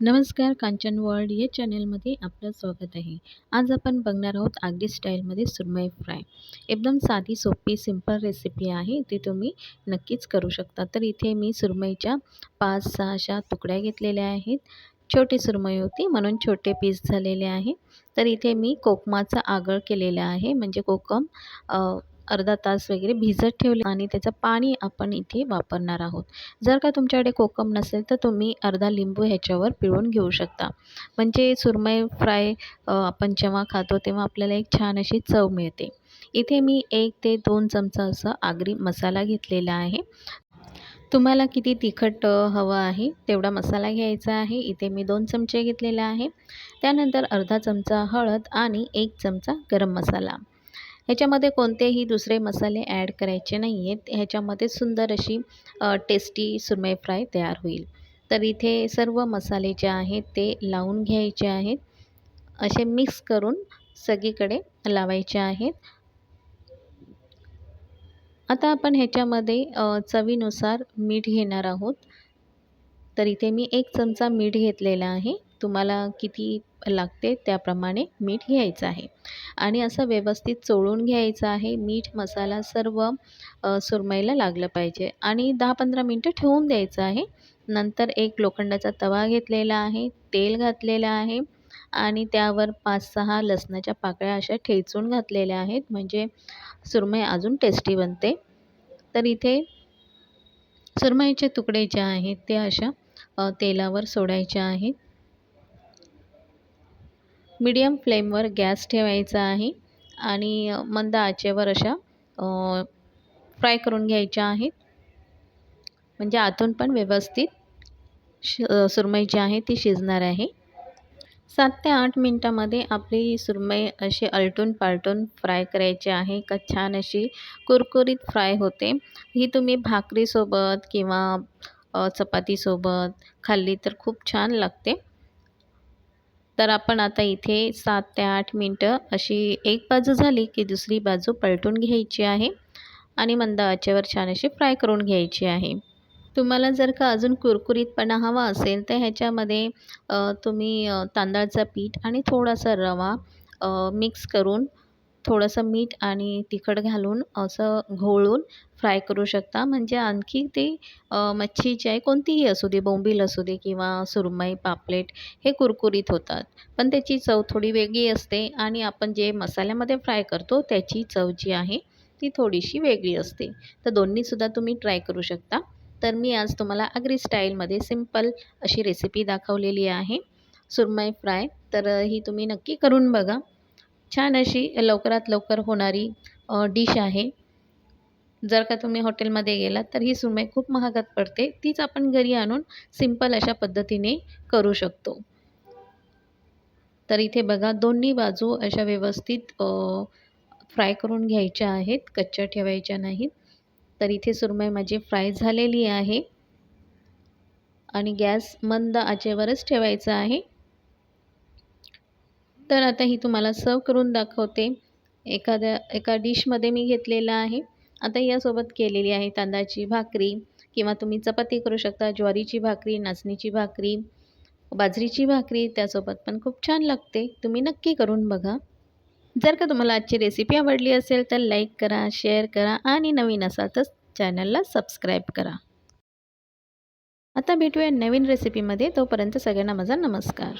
नमस्कार कांचन वर्ल्ड या चॅनलमध्ये आपलं स्वागत आहे. आज आपण बघणार आहोत आगरी स्टाईलमध्ये सुरमई फ्राय. एकदम साधी सोपी सिंपल रेसिपी आहे. ती तुम्ही नक्कीच करू शकता. तर इथे मी सुरमईच्या पाच सहा अशा तुकड्या घेतलेल्या आहेत. छोटी सुरमई होती म्हणून छोटे पीस झालेले आहे. तर इथे मी कोकमाचा आगळ केलेला आहे. म्हणजे कोकम अर्धा तास वगैरे भिजत ठेवले आणि त्याचं पाणी आपण इथे वापरणार आहोत. जर का तुमच्याकडे कोकम नसेल तर तुम्ही अर्धा लिंबू ह्याच्यावर पिळून घेऊ शकता. म्हणजे सुरमई फ्राय आपण जेव्हा खातो तेव्हा आपल्याला एक छान अशी चव मिळते. इथे मी एक ते दोन चमचा असं आगरी मसाला घेतलेला आहे. तुम्हाला किती तिखट हवं आहे तेवढा मसाला घ्यायचा आहे. इथे मी दोन चमचे घेतलेले आहे. त्यानंतर अर्धा चमचा हळद आणि एक चमचा गरम मसाला. ह्याच्यामध्ये कोणतेही दुसरे मसाले ॲड करायचे नाही आहेत ह्याच्यामध्ये सुंदर अशी टेस्टी सुरमई फ्राय तयार होईल. तर इथे सर्व मसाले जे आहेत ते लावून घ्यायचे आहेत. असे मिक्स करून सगळीकडे लावायचे आहेत. आता आपण ह्याच्यामध्ये चवीनुसार मीठ घेणार आहोत. तर इथे मी एक चमचा मीठ घेतलेला आहे. तुम्हाला किती लागते त्याप्रमाणे मीठ घ्यायचं आहे. आणि असं व्यवस्थित चोळून घ्यायचं आहे. मीठ मसाला सर्व सुरमईला लागलं पाहिजे. आणि दहा पंधरा मिनटं ठेवून द्यायचं आहे. नंतर एक लोखंडाचा तवा घेतलेला आहे. तेल घातलेलं आहे. आणि त्यावर पाच सहा लसणाच्या पाकळ्या अशा ठेचून घातलेल्या आहेत. म्हणजे सुरमई अजून टेस्टी बनते. तर इथे सुरमईचे तुकडे जे आहेत ते अशा तेलावर सोडायचे आहेत. मीडियम फ्लेमवर गॅस ठेवायचा आहे आणि मंद आचेवर अशा फ्राय करून घ्यायच्या आहेत. म्हणजे आतून पण व्यवस्थित श सुरमई जी आहे ती शिजणार आहे. सात ते आठ मिनटामध्ये आपली सुरमई अशी आलटून पालटून फ्राय करायची आहे. का छान अशी कुरकुरीत फ्राय होते. ही तुम्ही भाकरीसोबत किंवा चपातीसोबत खाल्ली तर खूप छान लागते. तर आपण आता इथे सात ते आठ मिनटं अशी एक बाजू झाली की दुसरी बाजू पलटून घ्यायची आहे आणि मंद आचेवर छान अशी फ्राय करून घ्यायची आहे. तुम्हाला जर का अजून कुरकुरीतपणा हवा असेल तर ह्याच्यामध्ये तुम्ही तांदळाचं पीठ आणि थोडासा रवा मिक्स करून थोडंसं मीठ आणि तिखट घालून असं घोळून फ्राय करू शकता. म्हणजे आणखी ते मच्छी जी आहे कोणतीही असू दे बोंबील असू दे किंवा सुरमई पापलेट हे कुरकुरीत होतात. पण त्याची चव थोडी वेगळी असते आणि आपण जे मसाल्यामध्ये फ्राय करतो त्याची चव जी आहे ती थोडीशी वेगळी असते. तर दोन्हीसुद्धा तुम्ही ट्राय करू शकता. तर मी आज तुम्हाला आगरी स्टाईलमध्ये सिंपल अशी रेसिपी दाखवलेली आहे. सुरमई फ्राय तर ही तुम्ही नक्की करून बघा. छान अशी लवकरात लवकर होणारी डिश आहे. जर का तुम्ही हॉटेलमध्ये गेलात तर ही सुरमई खूप महागात पडते. तीच आपण घरी आणून सिंपल अशा पद्धतीने करू शकतो. तर इथे बघा दोन्ही बाजू अशा व्यवस्थित फ्राय करून घ्यायच्या आहेत. कच्च्या ठेवायच्या नाहीत. तर इथे सुरमई माझी फ्राय झालेली आहे. आणि गॅस मंद आचेवरच ठेवायचा आहे. तर आता ही तुम्हाला सर्व करून दाखवते. एखाद्या एका डिशमध्ये मी घेतलेला आहे. आता यासोबत केलेली आहे तांदळाची भाकरी किंवा तुम्ही चपाती करू शकता ज्वारीची भाकरी नाचणीची भाकरी बाजरीची भाकरी त्यासोबत पण खूप छान लागते. तुम्ही नक्की करून बघा. जर का तुम्हाला आजची रेसिपी आवडली असेल तर लाईक करा शेअर करा आणि नवीन असाल तर चॅनलला सबस्क्राईब करा. आता भेटूया नवीन रेसिपीमध्ये तोपर्यंत सगळ्यांना माझा नमस्कार.